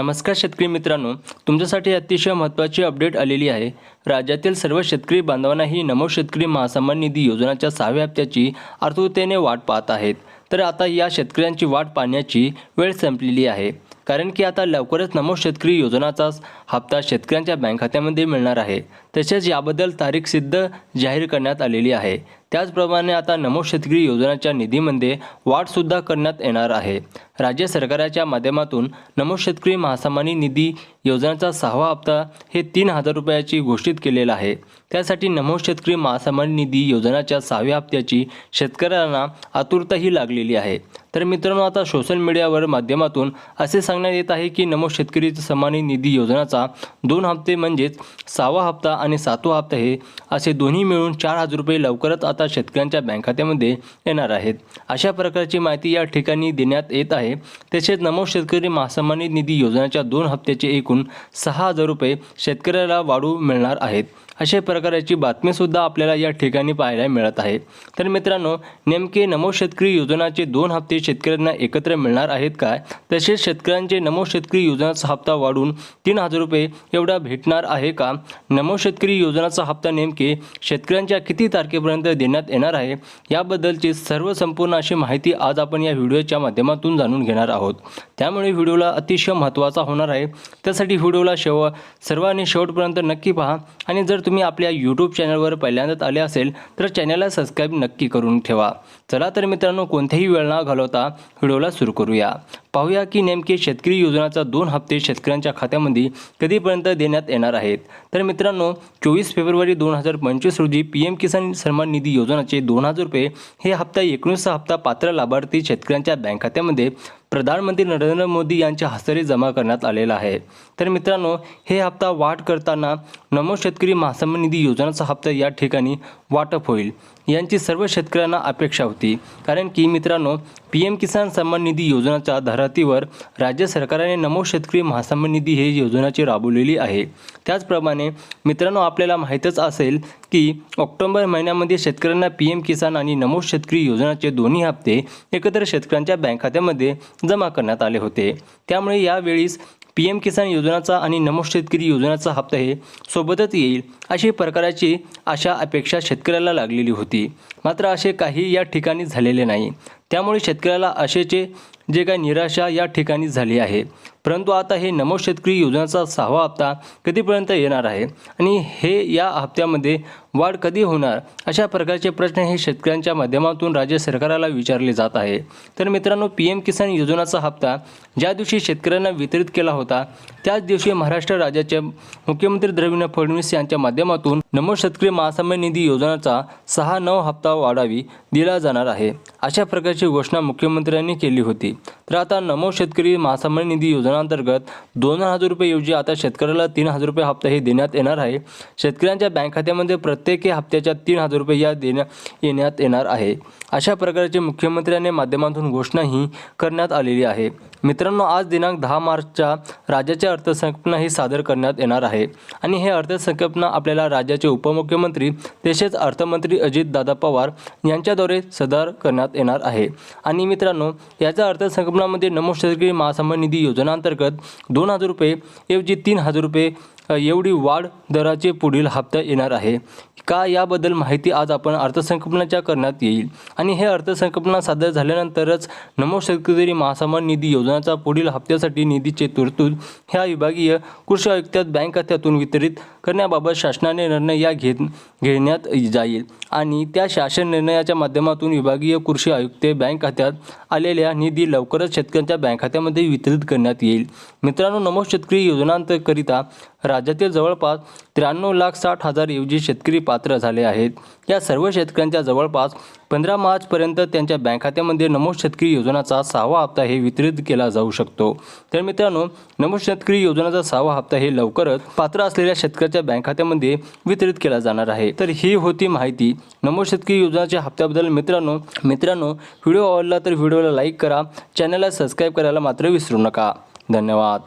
नमस्कार शेतकरी मित्रांनो तुमच्यासाठी अतिशय महत्त्वाची अपडेट आलेली आहे. राज्यातील सर्व शेतकरी बांधवांना ही नमो शेतकरी महासन्मान निधी योजनाच्या सहाव्या हप्त्याची आतुरतेने वाट पाहत आहेत. तर आता या शेतकऱ्यांची वाट पाहण्याची वेळ संपलेली आहे. कारण की आता लवकरच नमो शेतकरी योजनाचा हप्ता शेतकऱ्यांच्या बँक खात्यामध्ये मिळणार आहे. तसेच याबद्दल तारीख सिद्ध जाहीर करण्यात आलेली आहे. त्याचप्रमाणे आता नमो शेतकरी योजनाच्या निधीमध्ये वाढसुद्धा करण्यात येणार आहे. राज्य सरकारच्या माध्यमातून नमो शेतकरी महासन्मानी निधी योजनेचा सहावा हप्ता हे तीन हजार रुपयाची घोषित केलेला आहे. त्यासाठी नमो शेतकरी महासन्मान निधी योजनाच्या सहाव्या हप्त्याची शेतकऱ्यांना आतुरताही लागलेली आहे. तर मित्रांनो आता सोशल मीडियावर माध्यमातून असे सांगण्यात येत आहे की नमो शेतकरी सन्मानी निधी योजनाचा दोन हप्ते म्हणजेच सहावा हप्ता आणि सातवा हप्ता हे असे दोन्ही मिळून चार हजार रुपये लवकरच आता आता शेतकऱ्यांच्या बँक खात्यामध्ये येणार आहेत. अशा प्रकारची माहिती या ठिकाणी देण्यात येत आहे. तसेच नमो शेतकरी महासन्मानी निधी योजनेच्या दोन हप्त्याचे एकूण सहा हजार रुपये शेतकऱ्याला वाढू मिळणार आहेत. अशा प्रकारची बातमीसुद्धा आपल्याला या ठिकाणी पाहायला मिळत आहे. तर मित्रांनो नेमके नमो शेतकरी योजनाचे दोन हप्ते शेतकऱ्यांना एकत्र मिळणार आहेत काय? तसेच शेतकऱ्यांचे नमो शेतकरी योजनाचा हप्ता वाढून तीन हजार रुपये एवढा भेटणार आहे का? नमो शेतकरी योजनाचा हप्ता नेमके शेतकऱ्यांच्या किती तारखेपर्यंत देण्यात येणार आहे. याबद्दलची सर्व संपूर्ण अशी माहिती आज आपण या व्हिडिओच्या माध्यमातून जाणून घेणार आहोत. त्यामुळे व्हिडिओला अतिशय महत्त्वाचा होणार आहे. त्यासाठी व्हिडिओला शेव सर्वांनी शेवटपर्यंत नक्की पहा. आणि जर तुम्ही आपल्या यूट्यूब चॅनलवर पहिल्यांदाच आले असेल तर चॅनलला सबस्क्राईब नक्की करून ठेवा. चला तर मित्रांनो कोणत्याही वेळ न घालवता व्हिडिओला सुरू करूया. पाहूया की नेमके शेतकरी योजनाचा दोन हप्ते शेतकऱ्यांच्या खात्यामध्ये कधीपर्यंत देण्यात येणार आहेत. तर मित्रांनो चोवीस फेब्रुवारी दोन हजार पंचवीस रोजी पी एम किसान सन्मान निधी योजनाचे दोन हजार रुपये हे हप्ता एकोणीसचा हप्ता पात्र लाभार्थी शेतकऱ्यांच्या बँक खात्यामध्ये प्रधानमंत्री नरेंद्र मोदी यांच्या हस्ते जमा करण्यात आलेला आहे. तर मित्रांनो हे हप्ता वाढ करताना नमो शेतकरी महासन्मान निधी योजनाचा हप्ता या ठिकाणी वाटप होईल. यांची सर्व शेतकऱ्यांना अपेक्षा होती. कारण की मित्रांनो पी एम किसान सन्मान निधी योजनाच्या धरातीवर राज्य सरकारने नमो शेतकरी महासन्मान निधी हे योजनाची राबवलेली आहे. त्याचप्रमाणे मित्रांनो आपल्याला माहीतच असेल की ऑक्टोबर महिन्यामध्ये शेतकऱ्यांना पी एम किसान आणि नमो शेतकरी योजनाचे दोन्ही हप्ते एकत्र शेतकऱ्यांच्या बँक खात्यामध्ये जमा करण्यात आले होते. त्यामुळे यावेळीस पी एम किसान योजनाचा आणि नमो शेतकरी योजनाचा हप्ता हे सोबतच येईल अशी प्रकाराची आशा अपेक्षा शेतकऱ्याला लागलेली होती. मात्र असे काही या ठिकाणी झालेले नाही. त्यामुळे शेतकऱ्याला आशेचे जे काही निराशा या ठिकाणी झाली आहे. परंतु आता हे नमो शेतकरी योजनाचा सहावा हप्ता कधीपर्यंत येणार आहे? आणि हे या हप्त्यामध्ये वाढ कधी होणार? अशा प्रकारचे प्रश्न हे शेतकऱ्यांच्या माध्यमातून राज्य सरकारला विचारले जात आहे. तर मित्रांनो पी एम किसान योजनाचा हप्ता ज्या दिवशी शेतकऱ्यांना वितरित केला होता त्याच दिवशी महाराष्ट्र राज्याचे मुख्यमंत्री द्रविंद फडणवीस यांच्या माध्यमातून नमो शेतकरी महासन्मान निधी योजनाचा सहा नऊ हप्ता वाढावी दिला जाणार आहे. अशा प्रकारची घोषणा मुख्यमंत्र्यांनी केली होती. तर आता नमो शेतकरी महासन्मान निधी योजनेअंतर्गत दोन हजार रुपयेऐवजी आता शेतकऱ्याला तीन हजार रुपये हप्ता हे देण्यात येणार आहे. शेतकऱ्यांच्या बँक खात्यामध्ये प्रत्येकी हप्त्याच्या तीन हजार रुपये या देण्या येण्यात येणार आहे. अशा प्रकारचे मुख्यमंत्र्यांनी माध्यमातून घोषणाही करण्यात आलेली आहे. मित्रांनो आज दिनांक दहा मार्चच्या राज्याचे अर्थसंकल्पना ही सादर करण्यात येणार आहे. आणि हे अर्थसंकल्पना आपल्याला राज्याचे उपमुख्यमंत्री तसेच अर्थमंत्री अजितदादा पवार यांच्याद्वारे सादर करण्यात येणार आहे. आणि मित्रांनो याच्या अर्थसंकल्पनामध्ये नमो शेतकरी महासन्मान निधी योजनांतर्गत दोन हजार रुपये ऐवजी तीन हजार रुपये एवढी वाढ दराचे पुढील हप्ता येणार आहे. का याबद्दल माहिती आज आपण अर्थसंकल्पनाच्या करण्यात येईल. आणि हे अर्थसंकल्पना सादर झाल्यानंतरच नमो शेतकरी महासन्मान निधी योजनाचा पुढील हप्त्यासाठी निधीचे तरतूद ह्या विभागीय कृषी आयुक्तात बँक खात्यातून वितरित करण्याबाबत शासनाने निर्णय या घेत घेण्यात जाईल. आणि त्या शासन निर्णयाच्या माध्यमातून विभागीय कृषी आयुक्त बँक खात्यात आलेल्या निधी लवकरच शेतकऱ्यांच्या बँक खात्यामध्ये वितरित करण्यात येईल. मित्रांनो नमो शेतकरी योजनांकरिता राज्यातील जवळपास त्र्याण्णव लाख साठ हजार ऐवजी शेतकरी पात्र झाले आहेत. या सर्व शेतकऱ्यांच्या जवळपास पंधरा मार्चपर्यंत त्यांच्या बँक खात्यामध्ये नमो शेतकरी योजनाचा सहावा हप्ता हे वितरित केला जाऊ शकतो. तर मित्रांनो नमो शेतकरी योजनाचा सहावा हप्ता हे लवकरच पात्र असलेल्या शेतकऱ्याच्या बँक खात्यामध्ये वितरित केला जाणार आहे. तर ही होती माहिती. नमो शेतकरी योजनाच्या हप्त्याबद्दल मित्रांनो मित्रांनो व्हिडिओ आवडला तर व्हिडिओला लाईक करा. चॅनलला सबस्क्राईब करायला मात्र विसरू नका. धन्यवाद.